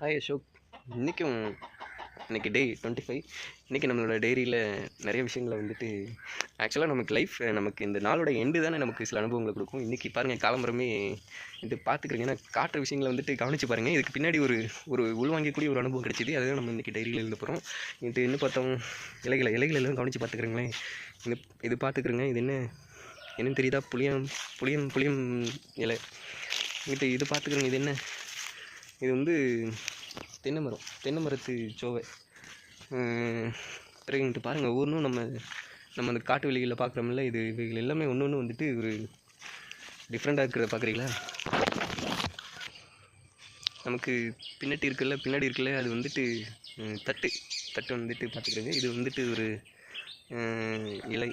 Hi Ashok இன்றைக்கும் இன்றைக்கி day twenty five இன்றைக்கி நம்மளோட டைரியில் நிறைய விஷயங்களை வந்துட்டு ஆக்சுவலாக நமக்கு லைஃப் நமக்கு இந்த நாளோட எண்டு தானே நமக்கு சில அனுபவங்களை கொடுக்கும். இன்றைக்கி பாருங்கள் காலம்பரமே இது பார்த்துக்கிறீங்கன்னா காட்டுற விஷயங்களை வந்துட்டு கவனித்து பாருங்கள் இதுக்கு பின்னாடி ஒரு ஒரு உள்வாங்கக்கூடிய ஒரு அனுபவம் கிடைச்சிது. அதுதான் நம்ம இன்றைக்கி டைரியில் எழுத போகிறோம் இது என்ன பார்த்தோம்? இலைகளை இலைகள் எல்லாம் கவனித்து பார்த்துக்கிறீங்களேன். இது இது பார்த்துக்கிறேங்க. இது என்ன என்னன்னு தெரியுதா? புளியம் புளியம் புளியம் இலை. இது இது பார்த்துக்கிறேங்க. இது என்ன? இது வந்து தென்னை மரம் தென்னை மரத்து சோவை. உம், இங்கிட்டு பாருங்கள் ஒவ்வொன்றும் நம்ம நம்ம அந்த காட்டு வெளிகளில் பார்க்குறோம்ல இது இவைகள் எல்லாமே ஒன்று ஒன்று வந்துட்டு ஒரு டிஃப்ரெண்ட்டாக இருக்கிறத பார்க்குறீங்களா நமக்கு பின்னாடி இருக்குல்ல பின்னாடி இருக்குல்ல அது வந்துட்டு தட்டு. தட்டு வந்துட்டு பார்த்துக்கிறேங்க இது வந்துட்டு ஒரு இலை.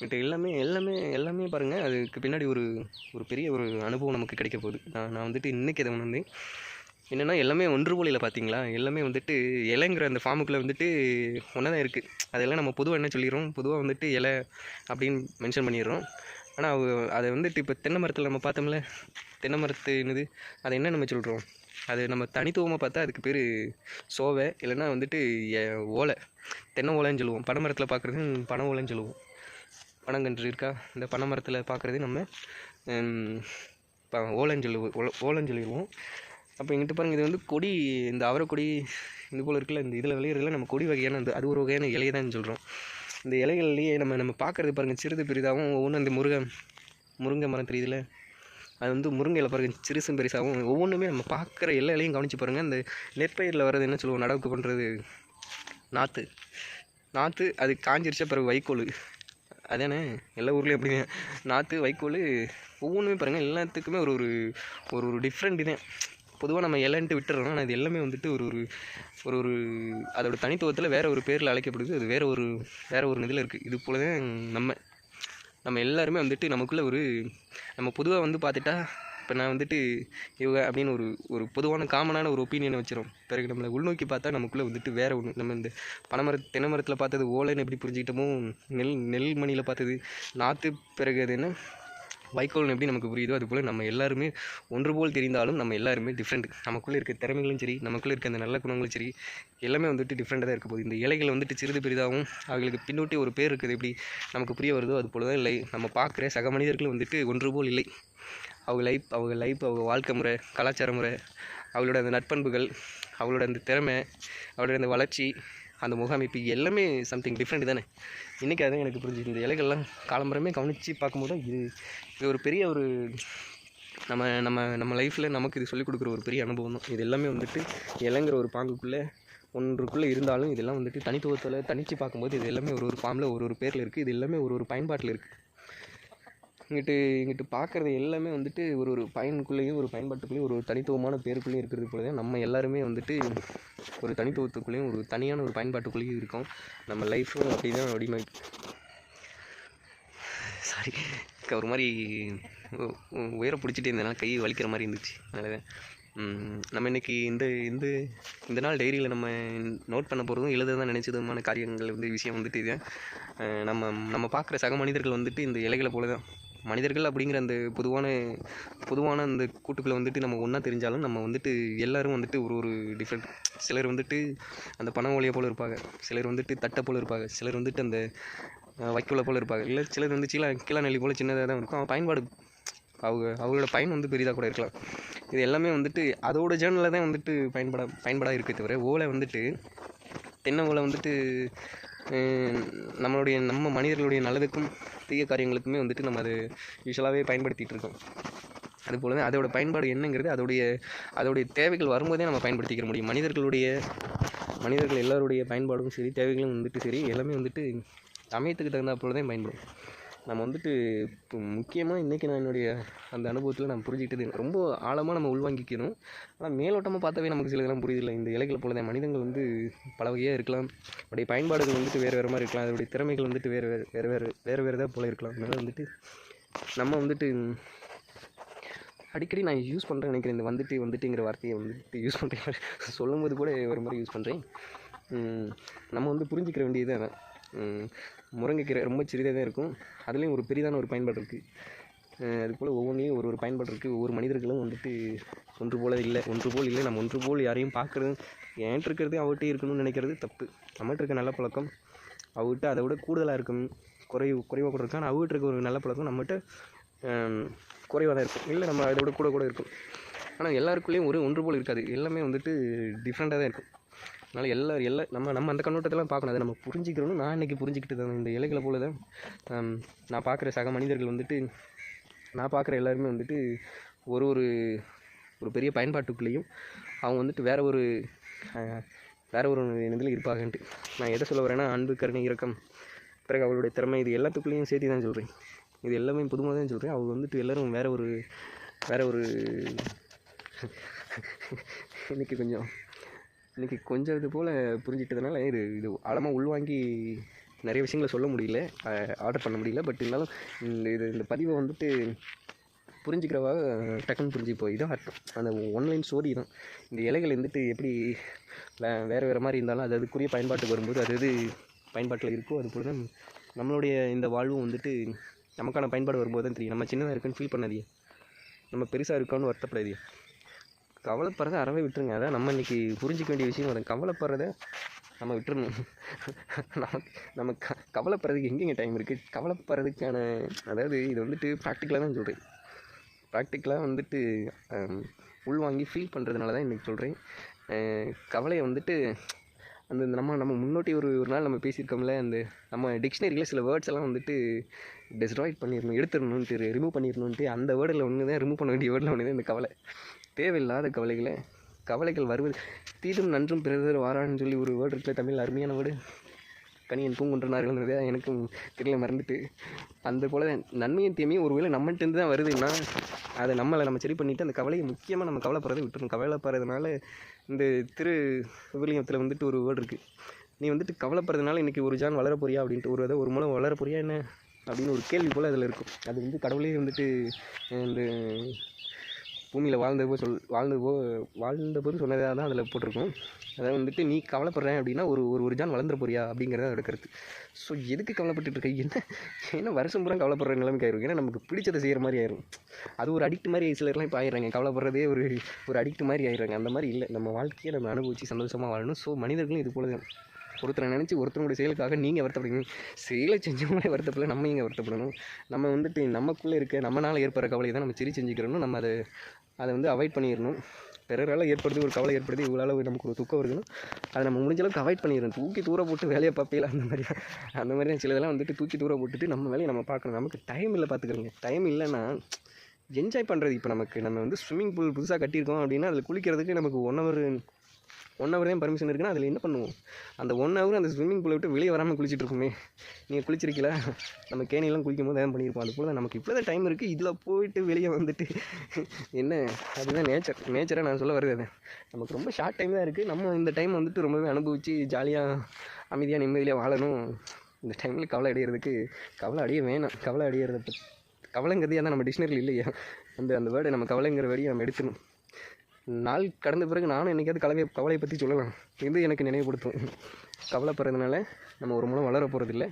மற்ற எல்லாமே எல்லாமே எல்லாமே பாருங்கள் அதுக்கு பின்னாடி ஒரு ஒரு பெரிய ஒரு அனுபவம் நமக்கு கிடைக்க போகுது. நான் நான் வந்துட்டு இன்றைக்கி அதை உணர்ந்தேன். என்னென்னா எல்லாமே ஒன்று போலியில் பார்த்தீங்களா எல்லாமே வந்துட்டு இலைங்கிற அந்த ஃபார்முக்குள்ளே வந்துட்டு ஒன்றா தான் இருக்குது அதெல்லாம் நம்ம பொதுவாக என்ன சொல்லிடுறோம்? பொதுவாக வந்துட்டு இலை அப்படின்னு மென்ஷன் பண்ணிடுறோம். ஆனால் அதை வந்துட்டு இப்போ தென்னை மரத்தில் நம்ம பார்த்தோம்ல தென்னை மரத்து என்னது? அதை என்ன நம்ம சொல்கிறோம் அது நம்ம தனித்துவமாக பார்த்தா அதுக்கு பேர் சோவை இல்லைன்னா வந்துட்டு ஓலை. தென்னை ஓலைன்னு சொல்லுவோம். பனை மரத்தில் பார்க்குறது பனை ஓலைன்னு சொல்லுவோம். பனங்கன்று இருக்கா? இந்த பனை மரத்தில் பார்க்குறது நம்ம ப ஓலைன்னு சொல்லுவோம் ஓலைன்னு சொல்லிடுவோம். அப்போ எங்கிட்ட பாருங்கள் இது வந்து கொடி இந்த அவரைக்கொடி இது போல் இருக்குல்ல இந்த இதில் விளையிறதுல நம்ம கொடி வகையான அந்த அது ஒரு வகையான இலையை தான் சொல்கிறோம் இந்த இலைகள்லேயே நம்ம நம்ம பார்க்குறது பாருங்கள் சிறிது பெரிதாகவும் ஒவ்வொன்றும் இந்த முருங்கை முருங்கை மரம் தெரியுதுல அது வந்து முருங்கை பாருங்கள் சிறுசும் பெருசாகவும் ஒவ்வொன்றுமே நம்ம பார்க்குற எல்லா இலையும் கவனித்து பாருங்கள் அந்த நெற்பயிரில் வர்றது என்ன சொல்லுவோம் நடவுக்கு பண்ணுறது நாற்று நாற்று அது காஞ்சிருச்சா பிறகு வைக்கோல். அதானே எல்லா ஊர்லேயும் அப்படி நாற்று வைக்கோல் ஒவ்வொன்றுமே பாருங்கள் எல்லாத்துக்குமே ஒரு ஒரு ஒரு ஒரு டிஃப்ரெண்ட் தான் பொதுவாக நம்ம இலைன்ட்டு விட்டுறோம். ஆனால் இது எல்லாமே வந்துட்டு ஒரு ஒரு ஒரு ஒரு அதோட தனித்துவத்தில் வேறு ஒரு பேரில் அழைக்கப்படுது. அது வேறு ஒரு வேறு ஒரு இதில் இருக்குது இது போல தான் நம்ம நம்ம எல்லாருமே வந்துட்டு நமக்குள்ளே ஒரு நம்ம பொதுவாக வந்து பார்த்துட்டா இப்போ நான் வந்துட்டு இவங்க அப்படின்னு ஒரு ஒரு பொதுவான காமனான ஒரு ஒப்பீனியனை வச்சிரும் பிறகு நம்மளை உள்நோக்கி பார்த்தா நமக்குள்ளே வந்துட்டு வேறு ஒன்று நம்ம இந்த பனைமர தென்னை பார்த்தது ஓலைன்னு எப்படி புரிஞ்சுக்கிட்டோமோ நெல் நெல் மணியில் பார்த்தது நாற்று பிறகு அது என்ன? வைக்கோல்னு எப்படி நமக்கு புரியுதோ அதுபோல் நம்ம எல்லாருமே ஒன்று போல் தெரிந்தாலும் நம்ம எல்லாருமே டிஃப்ரெண்ட் நமக்குள்ளே இருக்க திறமைகளும் சரி நமக்குள்ளே இருக்க அந்த நல்ல குணங்களும் சரி எல்லாமே வந்துட்டு டிஃப்ரெண்ட்டாக தான் இருக்க போகுது. இந்த இலைகள் வந்துட்டு சிறிது பெரிதாகவும் அவங்களுக்கு பின்னோட்டி ஒரு பேர் இருக்குது எப்படி நமக்கு புரிய வருதோ அது போல தான் இல்லை. நம்ம பார்க்குற சக மனிதர்களும் வந்துட்டு ஒன்று போல் இல்லை. அவங்க லைஃப் அவங்க லைஃப் அவங்க வாழ்க்கை முறை கலாச்சார முறை அவளோட அந்த நட்பண்புகள் அவளோட அந்த திறமை அவளோட அந்த வளர்ச்சி அந்த முகாமைப்பு எல்லாமே சம்திங் டிஃப்ரெண்ட் தானே. இன்றைக்கி அதான் எனக்கு புரிஞ்சுது. இந்த இலைகள்லாம் காலம்பரமே கவனித்து பார்க்கும்போது இது இது ஒரு பெரிய ஒரு நம்ம நம்ம நம்ம லைஃப்பில் நமக்கு இது சொல்லிக் கொடுக்குற ஒரு பெரிய அனுபவம் தான். இது எல்லாமே வந்துட்டு இலைங்கிற ஒரு பாங்குக்குள்ளே ஒன்றுக்குள்ளே இருந்தாலும் இதெல்லாம் வந்துட்டு தனித்துவத்தில் தனித்து பார்க்கும்போது இது எல்லாமே ஒரு ஒரு ஃபார்மில் ஒரு ஒரு பேரில் இருக்குது இது எல்லாமே ஒரு ஒரு பயன்பாட்டில் இருக்குது இங்கிட்டு இங்கிட்டு பார்க்குறது எல்லாமே வந்துட்டு ஒரு ஒரு பயனுக்குள்ளேயும் ஒரு பயன்பாட்டுக்குள்ளேயும் ஒரு ஒரு தனித்துவமான பேருக்குள்ளேயும் இருக்கிறது போல தான் நம்ம எல்லாருமே வந்துட்டு ஒரு தனித்துவத்துக்குள்ளேயும் ஒரு தனியான ஒரு பயன்பாட்டுக்குள்ளேயும் இருக்கோம். நம்ம லைஃப்பும் அப்படி தான் வடிமை சாரி ஒரு மாதிரி உயர பிடிச்சிட்டு இருந்தனால கை வலிக்கிற மாதிரி இருந்துச்சு. அதனால தான் நம்ம இன்னைக்கு இந்த இந்த இந்த நாள் டைரியில் நம்ம நோட் பண்ண போகிறதும் எழுத தான் நினச்சதுமான காரியங்கள் வந்து விஷயம் வந்துட்டு இது நம்ம நம்ம பார்க்குற சக மனிதர்கள் வந்துட்டு இந்த இலைகளை போல தான் மனிதர்கள் அப்படிங்கிற அந்த பொதுவான பொதுவான அந்த கூட்டுக்குள்ளே வந்துட்டு நம்ம ஒன்றா தெரிஞ்சாலும் நம்ம வந்துட்டு எல்லாரும் வந்துட்டு ஒரு ஒரு டிஃப்ரெண்ட் சிலர் வந்துட்டு அந்த பண ஓலையை போல் இருப்பாங்க. சிலர் வந்துட்டு தட்டை போல் இருப்பாங்க. சிலர் வந்துட்டு அந்த வைக்கோலை போல் இருப்பாங்க. இல்லை சிலர் வந்து சீலா கீழா நெல்லி போல் சின்னதாக தான் இருக்கும். அவன் பயன்பாடு அவங்க அவங்களோட பயன் வந்து பெரிதாக கூட இருக்கலாம். இது எல்லாமே வந்துட்டு அதோட ஜேர்னலில் தான் வந்துட்டு பயன்பட பயன்படாக இருக்கே தவிர ஓலை வந்துட்டு தென்னை ஓலை வந்துட்டு நம்மளுடைய நம்ம மனிதர்களுடைய நல்லதுக்கும் தீய காரியங்களுக்குமே வந்துட்டு நம்ம அது யூஸ்வலாகவே பயன்படுத்திகிட்டு இருக்கோம். அதுபோல தான் அதோட பயன்பாடு என்னங்கிறது அதோடைய அதோடைய தேவைகள் வரும்போதே நம்ம பயன்படுத்திக்கிற முடியும். மனிதர்களுடைய மனிதர்கள் எல்லாருடைய பயன்பாடும் சரி தேவைகளும் வந்துட்டு சரி எல்லாமே வந்துட்டு சமயத்துக்கு தகுந்தாப்போல தான் பயன்படும். நம்ம வந்துட்டு இப்போ முக்கியமாக இன்றைக்கி நான் என்னுடைய அந்த அனுபவத்தில் நான் புரிஞ்சுக்கிட்டது ரொம்ப ஆழமாக நம்ம உள்வாங்கிக்கணும். ஆனால் மேலோட்டமாக பார்த்தாவே நமக்கு சில இதெல்லாம் புரியுதில்ல இந்த இலைகளை போல தான் மனிதங்கள் வந்து பல வகையாக இருக்கலாம். அவருடைய பயன்பாடுகள் வந்துட்டு வேறு வேறு மாதிரி இருக்கலாம். அதோடைய திறமைகள் வந்துட்டு வேறு வேறு வேறு வேறு வேறு வேறு தான் போல இருக்கலாம். அதனால் வந்துட்டு நம்ம வந்துட்டு அடிக்கடி நான் யூஸ் பண்ணுறேன் நினைக்கிறேன். இந்த வந்துட்டு வந்துட்டுங்கிற வார்த்தையை வந்துட்டு யூஸ் பண்ணுறேன் சொல்லும்போது கூட ஒரு மாதிரி யூஸ் பண்ணுறேன் நம்ம வந்து புரிஞ்சுக்கிற வேண்டியது முருங்கைக்கீரை ரொம்ப சிறிதாக தான் இருக்கும். அதுலேயும் ஒரு பெரிதான ஒரு பயன்பாடு இருக்குது அதுபோல் ஒவ்வொன்றையும் ஒரு ஒரு பயன்பாடு இருக்குது ஒவ்வொரு மனிதர்களும் வந்துட்டு ஒன்று போல இல்லை ஒன்று போல் இல்லை நம்ம ஒன்று போல் யாரையும் பார்க்குறது என்கிட்ட இருக்கிறது அவர்கிட்ட இருக்கணும்னு நினைக்கிறது தப்பு. நம்மகிட்ட இருக்க நல்ல பழக்கம் அவர்கிட்ட அதை விட கூடுதலாக இருக்கும் குறை குறைவாக கூட இருக்கும். ஆனால் அவர்கிட்ட இருக்க ஒரு நல்ல பழக்கம் நம்மகிட்ட குறைவாக தான் இருக்கும். இல்லை நம்ம அதை விட கூட கூட இருக்கும். ஆனால் எல்லாருக்குள்ளேயும் ஒரு ஒன்று போல் இருக்காது. எல்லாமே வந்துட்டு டிஃப்ரெண்ட்டாக தான் இருக்கும். அதனால் எல்லா எல்லா நம்ம நம்ம அந்த கண்ணோட்டத்தெல்லாம் பார்க்கணும். அதை நம்ம புரிஞ்சுக்கிறோன்னு நான் இன்றைக்கி புரிஞ்சுக்கிட்டு தான். இந்த இலைகளை போல தான் நான் பார்க்குற சக மனிதர்கள் வந்துட்டு நான் பார்க்குற எல்லாருமே வந்துட்டு ஒரு ஒரு ஒரு பெரிய பயன்பாட்டுக்குள்ளேயும் அவங்க வந்துட்டு வேற ஒரு வேறு வேற ஒரு இதில் இருப்பாகன்ட்டு நான் எதை சொல்ல வரேன்னா அன்பு கருணை இறக்கம் பிறகு அவளுடைய திறமை இது எல்லாத்துக்குள்ளேயும் சேர்த்து தான் சொல்கிறேன் இது எல்லாமே புதுமாக தான் சொல்கிறேன் அவங்க வந்துட்டு எல்லோரும் வேற ஒரு வேற ஒரு இன்றைக்கி கொஞ்சம் இன்றைக்கி கொஞ்சம் இது போல் புரிஞ்சிட்டதுனால இது இது ஆழமாக உள்வாங்கி நிறைய விஷயங்களை சொல்ல முடியல. ஆர்டர் பண்ண முடியல. பட் இருந்தாலும் இந்த இது இந்த பதிவை வந்துட்டு புரிஞ்சுக்கிறவா டக்குன்னு புரிஞ்சு இதான் அர்த்தம் அந்த ஒன்லைன் ஸ்டோரி தான். இந்த இலைகள் வந்துட்டு எப்படி வே வேறு வேறு மாதிரி இருந்தாலும் அது அதுக்குரிய பயன்பாட்டுக்கு வரும்போது அது எது பயன்பாட்டில் இருக்கோ அது போல தான் நம்மளுடைய இந்த வாழ்வும் வந்துட்டு நமக்கான பயன்பாடு வரும்போது தான் தெரியும். நம்ம சின்னதாக இருக்குன்னு ஃபீல் பண்ணாதீங்க. நம்ம பெருசாக இருக்கோன்னு வருத்தப்படாதீங்க. கவலைப்படுறத அறவே விட்டுருங்க. அதான் நம்ம இன்னைக்கு புரிஞ்சிக்க வேண்டிய விஷயம். அதை கவலைப்படுறத நம்ம விட்டுருணும் நமக்கு நம்ம க கவலைப்படுறதுக்கு எங்கெங்க டைம் இருக்குது கவலைப்படுறதுக்கான அதாவது இது வந்துட்டு ப்ராக்டிக்கலாக தான் சொல்கிறேன் ப்ராக்டிக்கலாக வந்துட்டு உள்வாங்கி ஃபீல் பண்ணுறதுனால தான் இன்றைக்கி சொல்கிறேன் கவலையை வந்துட்டு அந்த இந்த நம்ம நம்ம முன்னோட்டி ஒரு ஒரு நாள் நம்ம பேசியிருக்கோம்ல அந்த நம்ம டிக்ஷனரியில் சில வேர்ட்ஸ் எல்லாம் வந்துட்டு டெஸ்ட்ராய்ட் பண்ணிடணும் எடுத்துடணுன்ட்டு ரிமூவ் பண்ணிடணுன்ட்டு அந்த வேர்டில் ஒன்று தான் ரிமூவ் பண்ண வேண்டிய வேர்டில் ஒன்று தான் இந்த கவலை. தேவையில்லாத கவலைகளை. கவலைகள் வருவது. தீதும் நன்றும் பிறர் வாரான்னு சொல்லி ஒரு வேர்டு இருக்குல்ல தமிழ் அருமையான வேர்டு கனியன் பூங்குன்றனார்கள்ன்றது எனக்கும் தெரியல மறந்துட்டு. அந்த போல் நன்மையும் தீமையும் ஒருவேளை நம்மகிட்டேருந்து தான் வருதுன்னா அதை நம்மளை நம்ம சரி பண்ணிவிட்டு அந்த கவலையை முக்கியமாக நம்ம கவலைப்படுறதை விட்டுரும் கவலைப்படுறதுனால இந்த திரு விவிலியத்தில் வந்துட்டு ஒரு வேர்டு இருக்குது நீ வந்துட்டு கவலைப்படுறதுனால இன்றைக்கி ஒரு ஜான் வளர போறியா அப்படின்ட்டு ஒரு அதை ஒரு மூலம் வளர போறியா என்ன? அப்படின்னு ஒரு கேள்வி போல் அதில் இருக்கும். அது வந்து கடவுளே வந்துட்டு இந்த பூமியில் வாழ்ந்தபோது சொல் வாழ்ந்தபோ வாழ்ந்தபோது சொன்னதாக தான் அதில் போட்டிருக்கும். அதாவது வந்துட்டு நீ கவலைப்படுறேன் அப்படின்னா ஒரு ஒரு ஒரு ஜான் வளர்ந்துற போறியா? அப்படிங்கிறத அதோட கருத்து. ஸோ எதுக்கு கவலைப்பட்டு இருக்க என்ன ஏன்னா வருஷம் பூரா கவலைப்படுற நிலைமைக்கு ஆயிரும். ஏன்னா நமக்கு பிடிச்சதை செய்கிற மாதிரி ஆயிரும். அது ஒரு அடிக்ட் மாதிரி சிலர்லாம் இப்போ ஆயிடுறாங்க. கவலைப்படுறதே ஒரு ஒரு அடிக்ட் மாதிரி ஆயிடுறாங்க. அந்த மாதிரி இல்லை. நம்ம வாழ்க்கையை நம்ம அனுபவிச்சு சந்தோஷமாக வாழணும். ஸோ மனிதர்களும் இது போல தான் ஒருத்தரை நினச்சி ஒருத்தருடைய செயலுக்காக நீங்கள் வருத்தப்படுங்க செயலை செஞ்சவங்களே வருத்தப்படல நம்ம இங்கே வருத்தப்படணும்? நம்ம வந்துட்டு நமக்குள்ளே இருக்க நம்மளால் ஏற்படுற கவலையை தான் நம்ம சரி செஞ்சுக்கிறணும் நம்ம அதை அதை வந்து அவாய்ட் பண்ணிடணும். பிறரால் ஏற்படுத்தி ஒரு கவலை ஏற்படுத்தி இவ்வளோ நமக்கு ஒரு துக்கம் வருதுன்னா அதை நம்ம முடிஞ்ச அளவுக்கு அவாய்ட் பண்ணிடணும். தூக்கி தூர போட்டு வேலையை பார்ப்பீங்களா? அந்த மாதிரி அந்த மாதிரி சில இதெல்லாம் வந்துட்டு தூக்கி தூர போட்டுட்டு நம்ம வேலையை நம்ம பார்க்கணும். நமக்கு டைம் இல்லை பார்த்துக்கிறோங்க. டைம் இல்லைன்னா என்ஜாய் பண்ணுறது இப்போ நமக்கு நம்ம வந்து ஸ்விம்மிங் பூல் புதுசாக கட்டியிருக்கோம் அப்படின்னா அதில் குளிக்கிறதுக்கு நமக்கு ஒன் ஹவர் ஒன் ஹவர் தான் பர்மிஷன் இருக்குன்னா அதில் என்ன பண்ணுவோம்? அந்த ஒன் ஹவர் அந்த ஸ்விம்மிங் பூலை விட்டு வெளியே வராமல் குளிச்சிட்ருக்குமே நீங்கள் குளிச்சிருக்கீங்களா? நம்ம கேணியெல்லாம் குளிக்கும் போது தான் பண்ணியிருப்போம். அது போல் தான் நமக்கு இவ்வளோ தான் டைம் இருக்குது இதில் போயிட்டு வெளியே வந்துட்டு என்ன? அதுதான் நேச்சர் நேச்சராக நான் சொல்ல வருது நமக்கு ரொம்ப ஷார்ட் டைம் தான் இருக்குது நம்ம இந்த டைம் வந்துட்டு ரொம்பவே அனுபவித்து ஜாலியாக அமைதியாக நிம்மதியாக வாழணும். இந்த டைமில் கவலை அடையிறதுக்கு கவலை அடைய வேணாம். கவலை அடையிறத பத்தி கவலைங்கிறது ஏன்னா நம்ம டிக்ஷனரியில் இல்லையா? அந்த அந்த வேர்டை நம்ம கவலைங்கிற வேர்டையை நம்ம எடுக்கணும் நாள் கடந்த பிறகு நானும் என்றைக்காவது கலவை கவலையை பற்றி சொல்லலாம். இது எனக்கு நினைவுபடுத்தும். கவலைப்படுறதுனால நம்ம ஒரு மூலம் வளர போகிறதில்ல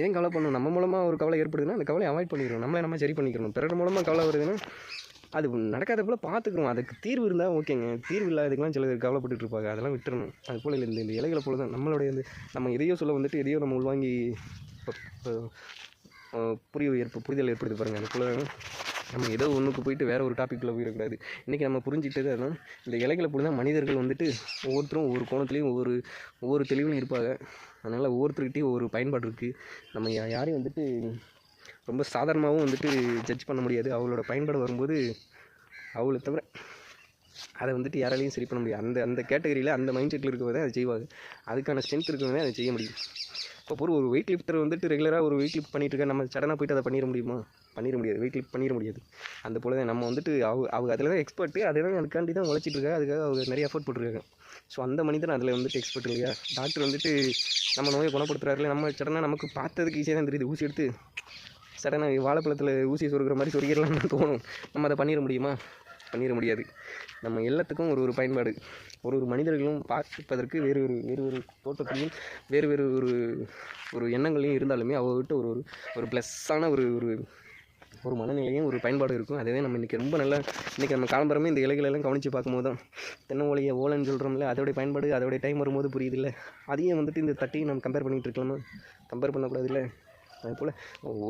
ஏன் கவலை பண்ணணும்? நம்ம மூலமாக ஒரு கவலை ஏற்படுதுன்னா அந்த கவலையை அவாய்ட் பண்ணிக்கிறோம் நம்மளை நம்ம சரி பண்ணிக்கிறோம் பிறர் மூலமாக கவலை வருதுன்னா அது நடக்காத போல் பார்த்துக்குறோம். அதுக்கு தீர்வு இருந்தால் ஓகேங்க தீர்வு இல்லாததுக்கெலாம் சில பேர் கவலைப்பட்டுட்டு இருப்பாங்க. அதெல்லாம் விட்டுறணும். அது போல் இல்லை. இந்த இந்த இலைகளை போல தான் நம்மளுடைய இந்த நம்ம எதையோ சொல்ல வந்துட்டு எதையோ நம்ம உள்வாங்கி புரிய ஏற்ப புரிதல் ஏற்படுது பாருங்கள் அது போல நம்ம ஏதோ ஒன்றுக்கு போயிட்டு வேறு ஒரு டாப்பிக்கில் போயிடக்கூடாது. இன்றைக்கி நம்ம புரிஞ்சிட்டது அதான் இந்த இலைகளை போல தான் மனிதர்கள் வந்துட்டு ஒவ்வொருத்தரும் ஒவ்வொரு கோணத்துலேயும் ஒவ்வொரு ஒவ்வொரு தெளிவிலும் இருப்பாங்க. அதனால் ஒவ்வொருத்தருக்கிட்டையும் ஒவ்வொரு பயன்பாடு இருக்குது நம்ம யாரையும் வந்துட்டு ரொம்ப சாதாரணமாகவும் வந்துட்டு ஜட்ஜ் பண்ண முடியாது. அவளோட பயன்பாடு வரும்போது அவளை தவிர அதை வந்துட்டு யாராலையும் சரி பண்ண முடியாது. அந்த அந்த கேட்டகரியில் அந்த மைண்ட் செட்டில் இருக்கவங்க தான் அதை செய்வாங்க. அதுக்கான ஸ்ட்ரென்த் இருக்கவங்க அதை செய்ய முடியும். இப்போ ஒரு ஒரு வெயிட் லிஃப்டர் வந்துட்டு ரெகுலராக ஒரு வெயிட் லிஃப்ட் பண்ணிட்டு இருக்க நம்ம சடனாக போயிட்டு அதை பண்ணிட முடியுமா? பண்ணிட முடியாது வெயிட் லிஃப்ட் பண்ணிட முடியாது. அந்த போல தான் நம்ம வந்துட்டு அவ அவங்க அதில் தான் எக்ஸ்பர்ட்டு அதுதான் அதுக்காண்டி தான் உழைச்சிட்டு இருக்காங்க அதுக்காக அவங்க நிறைய எஃபோர்ட் போட்டுருக்காங்க. ஸோ அந்த மனிதன் அதில் வந்துட்டு எக்ஸ்பர்ட் இல்லையா? டாக்டர் வந்துட்டு நம்ம நோயை குணப்படுத்துறாருல நம்ம சடனாக நமக்கு பார்த்ததுக்கு ஈஸியாக தான் தெரியுது ஊசி எடுத்து சடனாக வாழைப்பழத்தில் ஊசி சொருக்கிற மாதிரி சொருகிடலாம்னு தோணும். நம்ம அதை பண்ணிட முடியுமா? பண்ணிட முடியாது. நம்ம எல்லாத்துக்கும் ஒரு ஒரு பயன்பாடு. ஒரு ஒரு மனிதர்களும் பார்ப்பதற்கு வேறு ஒரு வேறு ஒரு தோற்றத்திலையும் வேறு வேறு ஒரு ஒரு எண்ணங்களையும் இருந்தாலுமே அவர்கிட்ட ஒரு ஒரு ஒரு ப்ளஸ்ஸான ஒரு ஒரு ஒரு மனநிலையும் ஒரு பயன்பாடு இருக்கும். அதுவே நம்ம இன்றைக்கி ரொம்ப நல்லா இன்றைக்கி நம்ம காலம்பரமே இந்த இலைகளெல்லாம் கவனித்து பார்க்கும்போது தான். தென்னை ஓலையை ஓலைன்னு சொல்கிறோம்ல அதோடைய பயன்பாடு அதோடைய டைம் வரும்போது புரியுது இல்லை அதையும் வந்துட்டு இந்த தட்டையும் நம்ம கம்பேர் பண்ணிகிட்டு இருக்கலாமா? கம்பேர் பண்ணக்கூடாதுல்ல? அது போல்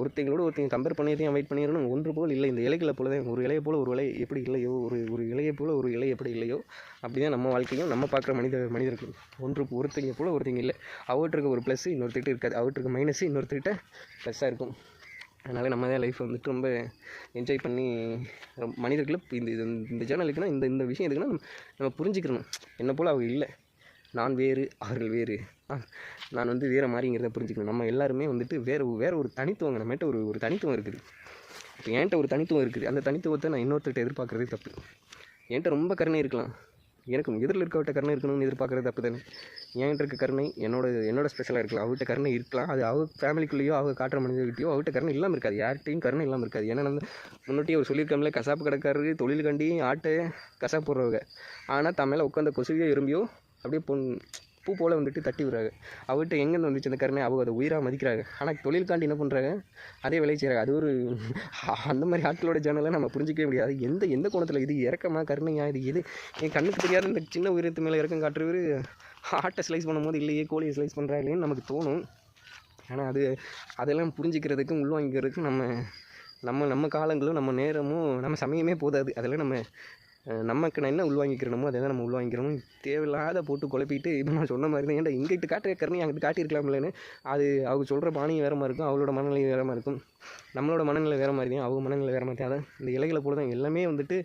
ஒருத்தங்களோட ஒருத்தங்க கம்பேர் பண்ணியதையும் வெயிட் பண்ணிடணும். ஒன்று போல் இல்லை இந்த இலைகளை போல தான் ஒரு இலையை போல் ஒரு இலை எப்படி இல்லையோ ஒரு ஒரு இலையை போல் ஒரு இலை எப்படி இல்லையோ அப்படி தான் நம்ம வாழ்க்கையும் நம்ம பார்க்குற மனித மனிதர்கள். ஒன்று ஒருத்தங்க போல் ஒருத்தங்க இல்லை. அவற்றுக்கு ஒரு ப்ளஸ் இன்னொருத்திட்ட இருக்காது. அவற்றுக்கு மைனஸ் இன்னொருத்திட்ட ப்ளஸ்ஸாக இருக்கும். அதனால் நம்ம தான் லைஃப் வந்துட்டு ரொம்ப என்ஜாய் பண்ணி ரொம்ப மனிதர்களை இந்த இது இந்த ஜேர்னலுக்குன்னா இந்த இந்த விஷயம் எதுக்குன்னா நம்ம புரிஞ்சுக்கணும். என்னை போல் அவங்க இல்லை. நான் வேறு அவர்கள் வேறு. நான் வந்து வேறு மாதிரிங்கிறத புரிஞ்சுக்கணும். நம்ம எல்லாருமே வந்துட்டு வேறு வேறு ஒரு தனித்துவங்க நம்மகிட்ட ஒரு ஒரு தனித்துவம் இருக்குது. இப்போ என்கிட்ட ஒரு தனித்துவம் இருக்குது. அந்த தனித்துவத்தை நான் இன்னொருத்தர்கிட்ட எதிர்பார்க்குறதே தப்பு. என்கிட்ட ரொம்ப கருணை இருக்கலாம். எனக்கு எதிரில் இருக்கவட்ட கருணை இருக்கணும்னு எதிர்பார்க்குறது தப்பு தானே? என்கிட்ட இருக்க கருணை என்னோட என்னோட ஸ்பெஷலாக இருக்கலாம். அவர்கிட்ட கருணை இருக்கலாம். அது அவ ஃபேமிலிக்குள்ளேயோ அவங்க காட்டுற மனிதர்கிட்டயோ அவர்கிட்ட கருணை இல்லாமல் இருக்காது. யார்கிட்டையும் கருணை இல்லாமல் இருக்காது. ஏன்னா நம்ம முன்னாடியே அவர் சொல்லியிருக்காமலே கசாப்பு கடைக்காரரு தொழில் கண்டி ஆட்டை கசாப்பு போடுறவங்க. ஆனால் தன் உட்காந்த கொசுவியோ எறும்பியோ அப்படியே பொன் பூ போல் வந்துட்டு தட்டி விடுறாங்க அவர்கிட்ட எங்கேருந்து வந்துச்சு அந்த கருணை? அவங்க அதை உயிராக மதிக்கிறாங்க. ஆனால் தொழிலுக்காண்டி என்ன பண்ணுறாங்க அதே வேலையை செய்கிறாங்க அது ஒரு அந்த மாதிரி ஆட்களோட ஜேர்னலை நம்ம புரிஞ்சிக்கவே முடியாது. எந்த எந்த கோணத்தில்? இது இறக்கமா? கருணையா? இது எது? என் கண்ணுக்கு தெரியாத இந்த சின்ன உயிரத்து மேலே இறக்கம் காட்டுறவர் ஆட்டை ஸ்லைஸ் பண்ணும்போது இல்லையே கோழியை ஸ்லைஸ் பண்ணுறாங்களேன்னு நமக்கு தோணும். ஆனால் அது அதெல்லாம் புரிஞ்சிக்கிறதுக்கும் உள்வாங்கிக்கிறதுக்கும் நம்ம நம்ம நம்ம காலங்களும் நம்ம நேரமும் நம்ம சமயமே போதாது. அதெல்லாம் நம்ம நமக்கு நான் என்ன உள்வாங்கிக்கிறோமோ அதை தான் நம்ம உள்வாங்கிக்கிறோமோ தேவையில்லாத போட்டு குழப்பிட்டு இப்போ நான் சொன்ன மாதிரி தான். ஏன்டா இங்கிட்டு காட்டுற கருணை அங்கிட்டு காட்டியிருக்கலாம்லன்னு. அது அவங்க சொல்கிற பாணியும் வேறு மாதிரி இருக்கும் அவளோட மனநிலை வேறு மாதிரி இருக்கும். நம்மளோட மனநிலை வேறு மாதிரி தான் அவங்க மனநிலை வேறு மாதிரி தான். அதான் இந்த இலைகளை போல தான் எல்லாமே வந்துட்டு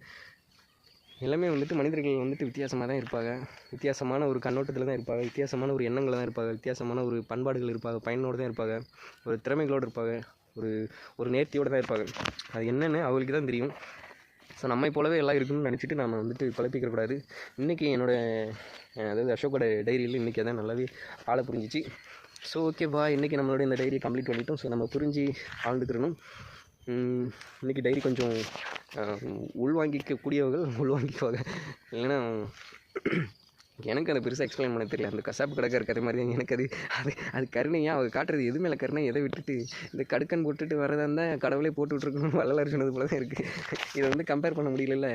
எல்லாமே வந்துட்டு மனிதர்கள் வந்துட்டு வித்தியாசமாக தான் இருப்பாங்க. வித்தியாசமான ஒரு கண்ணோட்டத்தில் தான் இருப்பாங்க. வித்தியாசமான ஒரு எண்ணங்களை தான் இருப்பாங்க. வித்தியாசமான ஒரு பண்பாடுகள் இருப்பாங்க. பயனோடு தான் இருப்பாங்க. ஒரு திறமைகளோடு இருப்பாங்க. ஒரு ஒரு நேர்த்தியோடு தான் இருப்பாங்க. அது என்னென்னு அவங்களுக்கு தான் தெரியும். ஸோ நம்மை போலவே எல்லாம் இருக்குன்னு நினச்சிட்டு நம்ம வந்துட்டு குழப்பிக்க இன்றைக்கி என்னோடய அதாவது அசோக்கோட டைரியில் இன்றைக்கி அதான் நல்லாவே ஆள புரிஞ்சிச்சு. ஸோ ஓகே இன்றைக்கி நம்மளோட இந்த டைரி கம்ப்ளீட் பண்ணிட்டோம். ஸோ நம்ம புரிஞ்சு ஆழ்ந்துக்கிறணும். இன்றைக்கி டைரி கொஞ்சம் உள்வாங்கிக்கக்கூடியவர்கள் உள்வாங்கிக்குவாங்க. இல்லைன்னா எனக்கு அதை பெருசாக எக்ஸ்பிளைன் பண்ண தெரியல. அந்த கசாப்பு கடைக்கார கதை மாதிரி தான். எனக்கு அது அது அது கருணையா அவர் காட்டுறது எது மேலே கருணை எதை விட்டுட்டு இந்த கடுக்கன் போட்டுட்டு வரதா இருந்தால் கடவுளே போட்டு விட்ருக்கணும்னு வள்ளலார் சொன்னது போல தான் இருக்குது இதை வந்து கம்பேர் பண்ண முடியலல்ல.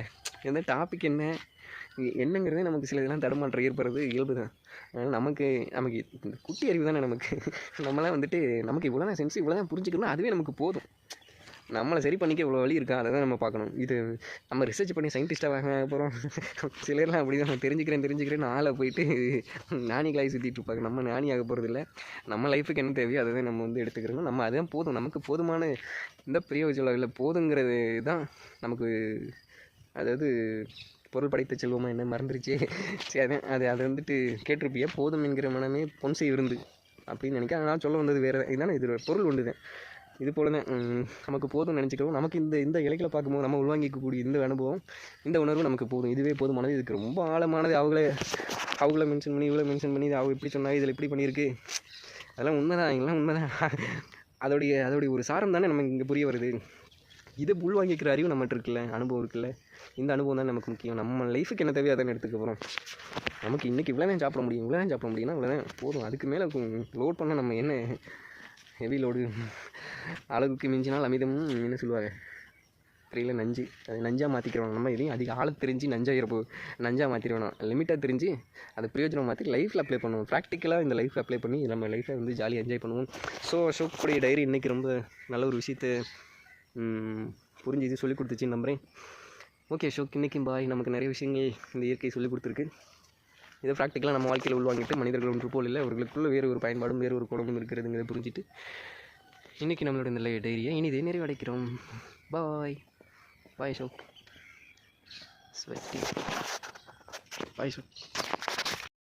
இந்த டாபிக் என்ன? என்னங்கிறதே நமக்கு சில இதெல்லாம் தடுமாற்றம் ஏற்படுறது இயல்பு தான். அதனால் நமக்கு நமக்கு இந்த குட்டி அறிவு தானே நமக்கு. நம்மளாம் வந்துட்டு நமக்கு இவ்வளோ தான் சென்ஸ் இவ்வளோ தான் புரிஞ்சுக்கணும் அதுவே நமக்கு போதும். நம்மளை சரி பண்ணிக்க இவ்வளோ வழி இருக்கா? அதை தான் நம்ம பார்க்கணும். இது நம்ம ரிசர்ச் பண்ணி சயின்டிஸ்ட்டாக வாங்க அப்புறம் சிலர்லாம் அப்படி தான் நான் தெரிஞ்சுக்கிறேன் தெரிஞ்சுக்கிறேன்னு ஆளை போயிட்டு ஞானிகளாகி சுற்றிட்டு இருப்பாங்க. நம்ம ஞானியாக ஆக போகிறதில்ல நம்ம லைஃபுக்கு என்ன தேவையோ அதை தான் நம்ம வந்து எடுத்துக்கிறோம் நம்ம அதுதான் போதும். நமக்கு போதுமான இந்த பிரயோஜனம் இல்லை. போதுங்கிறது தான் நமக்கு அதாவது பொருள் படைத்த செல்வமா என்ன மறந்துருச்சு. சரி அதான் அது அதை வந்துட்டு கேட்டிருப்பிய? போதும் என்கிற மனமே பொன்சை விருந்து அப்படின்னு நினைக்கிறேன். நான் சொல்ல வந்தது வேறு. இதுதானே இது பொருள் ஒன்று தான் இது போல் தான் நமக்கு போதும்னு நினச்சிக்கிறோம். நமக்கு இந்த இந்த இலைகளை பார்க்கும்போது நம்ம உள்வாங்கிக்கக்கூடிய இந்த அனுபவம் இந்த உணர்வு நமக்கு போதும். இதுவே போதுமானது இதுக்கு ரொம்ப ஆழமானது. அவங்களே அவங்கள மென்ஷன் பண்ணி இவ்வளோ மென்ஷன் பண்ணி அவங்க இப்படி சொன்னா இதில் இப்படி பண்ணியிருக்கு. அதெல்லாம் உண்மைதான். இதெல்லாம் உண்மைதான். அதோடைய அதோடைய ஒரு சாரம் தானே நமக்கு இங்கே புரிய வருது. இதை உள்வாங்கிக்கிற அறிவு நம்மகிட்ட இருக்குல்ல அனுபவம் இருக்குல்ல. இந்த அனுபவம் தான் நமக்கு முக்கியம். நம்ம லைஃபுக்கு என்ன தேவையோ அதை எடுத்துக்க போகிறோம் நமக்கு இன்றைக்கி இவ்வளோ தான் சாப்பிட முடியும். இவ்வளோ தான் சாப்பிட முடியும்னா இவ்வளோ தான் போதும். அதுக்கு மேலே லோட் பண்ண நம்ம என்ன ஹெவி லோடு அளவுக்கு மிஞ்சினால் அமிதமும் என்ன சொல்லுவாங்க? தெரியல நஞ்சு. அது நஞ்சாக மாற்றிக்கிறோம் நம்ம இதையும் அதிக ஆழ தெரிஞ்சு நஞ்சாகிறப்போ நஞ்சாக மாற்றிடுவோம் லிமிட்டாக தெரிஞ்சு அதை பிரயோஜனம் மாற்றி லைஃப்பில் அப்ளை பண்ணுவோம். ப்ராக்டிக்கலாக இந்த லைஃப் அப்ளை பண்ணி நம்ம லைஃப்பை வந்து ஜாலியாக என்ஜாய் பண்ணுவோம். ஸோ அசோக்குடைய டைரி இன்றைக்கி ரொம்ப நல்ல ஒரு விஷயத்தை புரிஞ்சு இது சொல்லிக் கொடுத்துச்சின்னு நம்புகிறேன் ஓகே அசோக் இன்றைக்கும் பாய் நமக்கு நிறைய விஷயங்கள் இந்த இயற்கை சொல்லிக் கொடுத்துருக்கு. இதை ப்ராக்டிக்கலாக நம்ம வாழ்க்கையில் உள்வாங்கிட்டு மனிதர்கள் ஒன்று போல் இல்லை. அவர்களுக்குள்ள வேறு ஒரு பயன்பாடும் வேறு ஒரு குணமும் இருக்கிறதுங்கிறத புரிஞ்சுட்டு இன்றைக்கி நம்மளோட நிலைய டைரியை இனி இதை நிறைவடைக்கிறோம். பாய் பாய் ஷோ ஸ்வெட்டி பாய் ஷோ